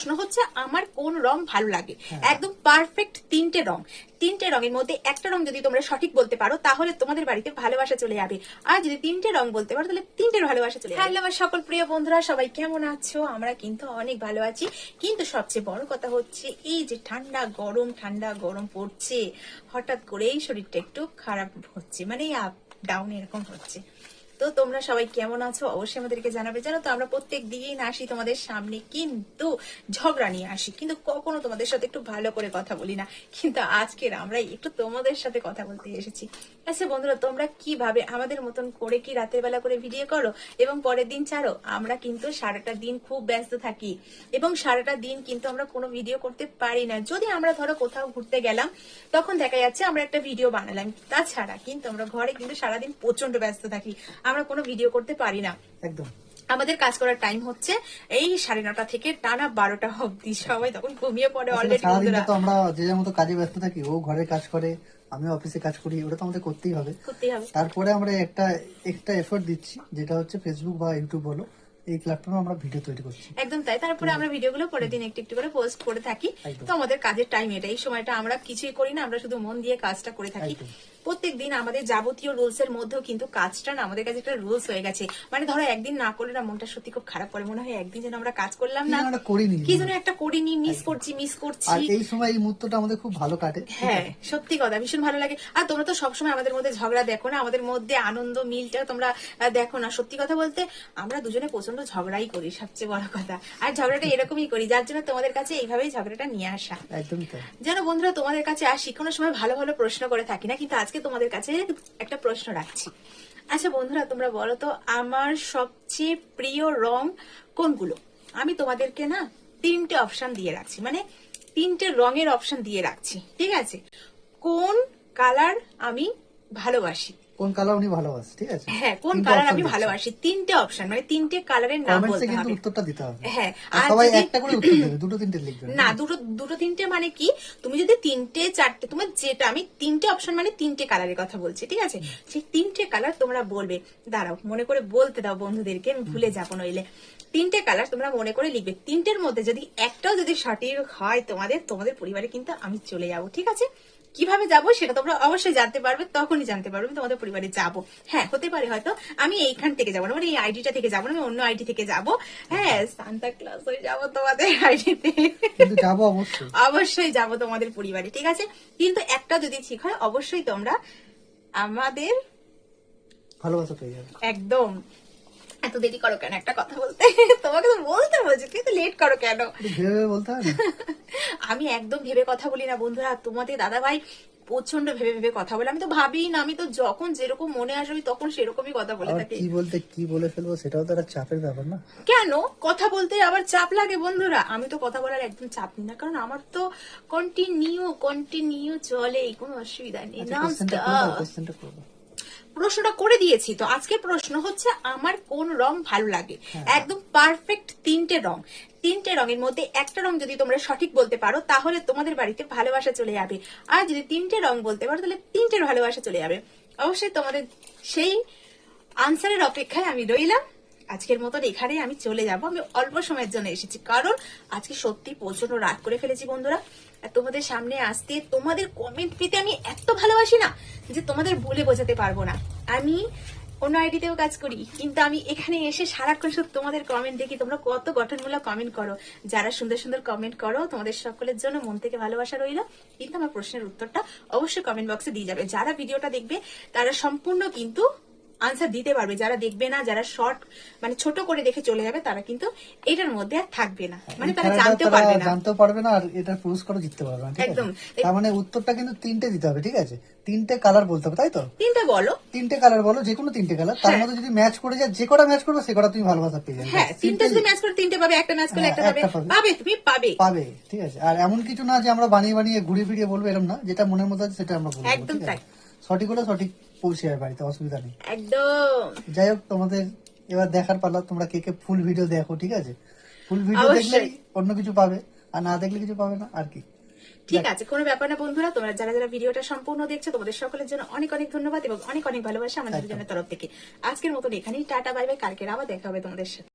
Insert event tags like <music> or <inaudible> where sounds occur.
প্রশ্ন হচ্ছে আমার কোন রং ভালো লাগে? হ্যাঁ। একদম পারফেক্ট তিনটে রং। তিনটে রঙের মধ্যে একটা রং যদি তোমরা সঠিক বলতে পারো তাহলে তোমাদের বাড়িতে ভালোবাসা চলে যাবে। আর যদি তিনটে রং বলতে পারো তাহলে তিনটে ভালোবাসা চলে যাবে। আমার সকল প্রিয় বন্ধুরা সবাই কেমন আছো? আমরা কিন্তু অনেক ভালো আছি। কিন্তু সবচেয়ে বড় কথা হচ্ছে এই যে ঠান্ডা গরম ঠান্ডা গরম পড়ছে হঠাৎ করেই শরীরটা একটু খারাপ হচ্ছে মানে আপ ডাউন এরকম হচ্ছে। তো তোমরা সবাই কেমন আছো? অবশ্যই আমাদেরকে জানাবে। জানো তো, আমরা প্রত্যেক দিন আসি তোমাদের সামনে, কিন্তু ঝগড়া নিয়ে আসি। কিন্তু কখনো তোমাদের সাথে একটু ভালো করে কথা বলি না। কিন্তু আজকের আমরা একটু তোমাদের সাথে কথা বলতে এসেছি। আচ্ছা বন্ধুরা, তোমরা কীভাবে আমাদের মতন করে কি রাতের বেলা করে ভিডিও করো? এবং পরের দিন ছাড়ো? আমরা কিন্তু সারাটা দিন খুব ব্যস্ত থাকি। এবং সারাটা দিন কিন্তু আমরা কোনো ভিডিও করতে পারি না। যদি আমরা ধরো কোথাও ঘুরতে গেলাম, তখন দেখা যাচ্ছে আমরা একটা ভিডিও বানালাম। তাছাড়া কিন্তু আমরা ঘরে কিন্তু সারাদিন প্রচণ্ড ব্যস্ত থাকি। আমরা কোনো ভিডিও করতে পারি না। একদম। আমাদের কাজ করার টাইম হচ্ছে এই সাড়ে নটা থেকে টানা বারোটা অব্দি সবাই তখন ঘুমিয়ে পড়ে অলরেডি তো আমরা যে যার মতো কাজে ব্যস্ত থাকি ও ঘরের কাজ করে আমি অফিসে কাজ করি ওটা তো আমাদের করতেই হবে। তারপরে আমরা একটা একটা এফোর্ট দিচ্ছি যেটা হচ্ছে ফেসবুক বা ইউটিউব বলো এই প্ল্যাটফর্মে আমরা ভিডিও তৈরি করছি। একদম তাই। তারপরে আমরা ভিডিওগুলো পরের দিন একটু একটু করে পোস্ট করে থাকি। তো আমাদের কাজের টাইম এটা। এই সময়টা আমরা কিছুই করি না আমরা শুধু মন দিয়ে কাজটা করে থাকি। প্রত্যেক দিন আমাদের যাবতীয় রুলস এর মধ্যেও কিন্তু কাজটা না আমাদের কাছে একটা রুলস হয়ে গেছে। মানে ধরো একদিন না করলে না মনটা সত্যি খুব খারাপ করে। মনে হয় একদিন যেন আমরা কাজ করলাম না। কি যেন একটা করিনি মিস করছি মিস করছি। এই সময় এই মুহূর্তটা আমাদের খুব ভালো কাটে। হ্যাঁ সত্যি কথা ভীষণ ভালো লাগে। আর তোমরা তো সবসময় আমাদের মধ্যে ঝগড়া দেখো না? আমাদের মধ্যে আনন্দ মিলটা তোমরা দেখো না। সত্যি কথা বলতে আমরা দুজনে প্রচণ্ড ঝগড়াই করি সবচেয়ে বড় কথা। আর ঝগড়াটা এরকমই করি যার জন্য তোমাদের কাছে এইভাবেই ঝগড়াটা নিয়ে আসা। যেন বন্ধুরা তোমাদের কাছে আসি কোনো সময় ভালো ভালো প্রশ্ন করে থাকি না কিন্তু আজকে তোমাদের কাছে একটা প্রশ্ন রাখছি। আচ্ছা বন্ধুরা, তোমরা বলো তো, আমার সবচেয়ে প্রিয় রং কোনগুলো? আমি তোমাদেরকে না তিনটে অপশন দিয়ে রাখছি মানে তিনটে রঙের অপশন দিয়ে রাখছি, ঠিক আছে? কোন কালার আমি ভালোবাসি? কোন কালার উনি ভালোবাসে ঠিক আছে? হ্যাঁ কোন কালার আমি ভালোবাসি তিনটে অপশন মানে তিনটে কালারের নাম বলতে কিন্তু হবে। উত্তরটা দিতে হবে। হ্যাঁ, আর সবাই একটা করে উত্তর দেবে দুটো তিনটে লিখবে। না দুটো দুটো তিনটে মানে কি? তুমি যদি তিনটে চারটে তোমার যেটা আমি তিনটে অপশন মানে তিনটে কালারের কথা বলছি ঠিক আছে? সেই তিনটে কালার তোমরা বলবে। দাঁড়াও মনে করে বলতে দাও বন্ধুদেরকে আমি ভুলে যাব নইলে। তিনটে কালার তোমরা মনে করে লিখবে। তিনটের মধ্যে যদি একটাও যদি সঠিক হয় তোমাদের তোমাদের পরিবারে কিন্তু আমি চলে যাব ঠিক আছে? কীভাবে যাব সেটা তোমরা অবশ্যই জানতে পারবে তখনই জানতে পারবে তোমাদের পরিবারে যাব। হ্যাঁ হতে পারে হয়তো আমি এইখান থেকে যাব না মানে এই আইডিটা থেকে যাব না আমি অন্য আইডি থেকে যাব। হ্যাঁ সান্তা ক্লাস হয়ে যাব তোমাদের আইডিতে যাব অবশ্যই। <laughs> অবশ্যই যাব তোমাদের পরিবারে ঠিক আছে? কিন্তু একটা যদি ঠিক হয় অবশ্যই তোমরা আমাদের ভালোবাসা পেয়ে যাবে। একদম। এত দেরি করো কেন? একটা কথা বলতে তোমাকে তো বলতে বলছি কিন্তু লেট করো কেন? ভেবে বলতে আমি একদম ভেবে কথা বলি না বন্ধুরা। তোমাদের দাদা ভাই প্রচণ্ড ভেবে ভেবে কথা বলে। আমি তো ভাবি না আমি তো যখন যেরকম মনে আসে আমি তখন সেরকমই কথা বলে থাকি। কি বলতে কি বলে ফেলব সেটাও তো একটা চাপের ব্যাপার না। কেন? কথা বলতে আবার চাপ লাগে বন্ধুরা। আমি তো কথা বলার একদম চাপ নিই না কারণ আমার তো কন্টিনিউ কন্টিনিউ চলে কোনো অসুবিধা নেই। আচ্ছা প্রশ্নটা করে দিয়েছি। তো আজকে প্রশ্ন হচ্ছে আমার কোন রং ভালো লাগে? হ্যাঁ। একদম পারফেক্ট তিনটে রং। তিনটে রঙের মধ্যে একটা রং যদি তোমরা সঠিক বলতে পারো তাহলে তোমাদের বাড়িতে ভালোবাসা চলে যাবে। আর যদি তিনটে রং বলতে পারো তাহলে তিনটের ভালোবাসা চলে যাবে। অবশ্যই তোমাদের সেই আনসারের অপেক্ষায় আমি রইলাম। আজকের মতন এখানে আমি চলে যাব। আমি অল্প সময়ের জন্য এসেছি, কারণ আজকে সত্যি প্রচণ্ড রাত করে ফেলেছি বন্ধুরা। আর তোমাদের সামনে আসতে, তোমাদের কমেন্ট পেতে আমি এত ভালোবাসি না যে তোমাদের বলে বোঝাতে পারব না। আমি অন্য আইডিতেও কাজ করি, কিন্তু আমি এখানে এসে সারাক্ষণ শুধু তোমাদের কমেন্ট দেখি। তোমরা কত গঠনমূলক কমেন্ট করো। যারা সুন্দর সুন্দর কমেন্ট করো, তোমাদের সকলের জন্য মন থেকে ভালোবাসা রইল। কিন্তু আমার প্রশ্নের উত্তরটা অবশ্যই কমেন্ট বক্সে দিয়ে যাবে। যারা ভিডিওটা দেখবে, তারা সম্পূর্ণ কিন্তু আনসার দিতে পারবে। যারা দেখবে না যারা শর্ট মানে ছোট করে দেখে চলে যাবে তারা কিন্তু এটার মধ্যে আর থাকবে না। মানে তারা জানতেও পারবে না। জানতেও পারবে না আর এটার পুরস্কারও জিততে পারবে না একদম। তার মানে উত্তরটা কিন্তু তিনটে দিতে হবে ঠিক আছে? তিনটে কালার বলতে হবে তাই তো? তিনটা বলো। তিনটে কালার বলো যে কোনো তিনটে কালার তার মধ্যে যদি ম্যাচ করে যায় যে কটা ম্যাচ করবে সে কটা তুমি ভালোবাসা পেয়ে যাবে। হ্যাঁ তিনটে যদি ম্যাচ করে তিনটে পাবে একটা ম্যাচ করলে হ্যাঁ, একটা পাবে। পাবে। পাবে তুমি পাবে। পাবে ঠিক আছে। আর এমন কিছু না যে আমরা বানিয়ে বানিয়ে ঘুরিয়ে ফিরিয়ে বলব এরকম না। যেটা মনের মধ্যে আছে সেটা আমরা বলব একদম তাই। সঠিক হলে সঠিক পৌঁছে যাবে বাড়িতে অসুবিধা নেই। একদম। যাই হোক তোমাদের এবার দেখার পালা তোমরা কে কে ফুল ভিডিও দেখো ঠিক আছে? ফুল ভিডিও দেখলে অন্য কিছু পাবে আর না দেখলে কিছু পাবে না আর কি? ঠিক আছে কোনো ব্যাপার না বন্ধুরা তোমরা যারা যারা ভিডিওটা সম্পূর্ণ দেখছ তোমাদের সকলের জন্য অনেক অনেক ধন্যবাদ এবং অনেক অনেক ভালোবাসা আমাদের। জন্য তরফ থেকে। আজকের মতন এখানেই টাটা বাই বাই কালকের আবার দেখা হবে তোমাদের সাথে।